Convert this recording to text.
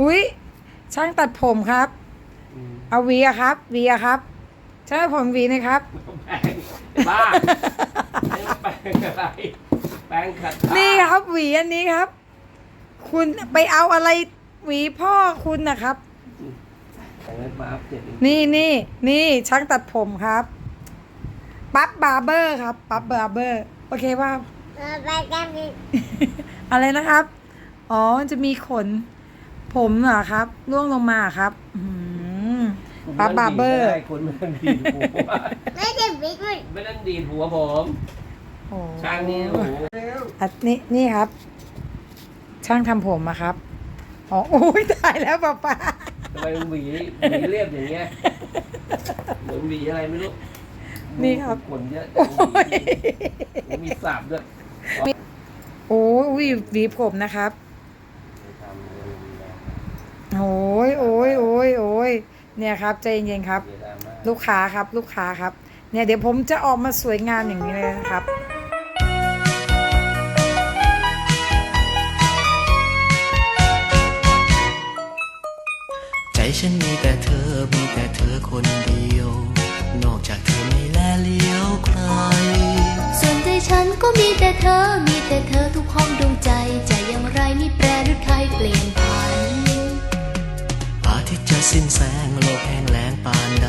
อุ้ยช่างตัดผมครับอืมเอาหวีอะครับหวีอะครับช่างตัดผมหวีหนะครับ แปลงบ้าไม่แปลงอะไรแปลงขัดตานี่ครับหวีอันนี้ครับ คุณไปเอาอะไรหวีพ่อคุณนะครับแต่งเล็บมาอัปเดตอีกนี่นี่นี่ช่างตัดผมครับปั๊บบาร์เบอร์ครับปั๊บบาร์เบอร์โอเคป่ะไปกันดิ อะไรนะครับ อ๋อมันจะมีขน ผมเหรอครับร่วงลงมาครับอื้อหือปั๊บบาร์เบอร์ไม่ได้คนไม่ต้องดีดหัวไม่ได้บิ๊กเลยไม่ต้องดีดหัวผมโอ้ช่างนี้โอ้โหเร็วอันนี้นี่ครับ ช่างทำผมอะครับอ๋อโอ้ยตายแล้วป้าป้าทำไมมันหวีหวีเรียบอย่างเงี้ยเหมือนหวีอะไรไม่รู้นี่ครับขนเยอะโอ้ยมีสับด้วยโอ้ยหวีหวีผมนะครับทำเลยนะ โอ้ยโอ้ยโอ้ยโอ้ยเนี่ยครับใจเย็นๆครับเดี๋ยวดราม่าลูกค้าครับลูกค้าครับ เนี่ยเดี๋ยวผมจะออกมาสวยงามอย่างนี้เลยนะครับใจฉันมีแต่เธอมีแต่เธอคนเดียว นอกจากเธอไม่แลเลี้ยวใคร ส่วนใจฉันก็มีแต่เธอมีแต่เธอทุกห้องดวงใจ ใจอย่างไรนี่แปรหรือใครเปลี่ยนผันอาทิตย์จะ สิ้นแสงโลกแห้งแล้งปานใด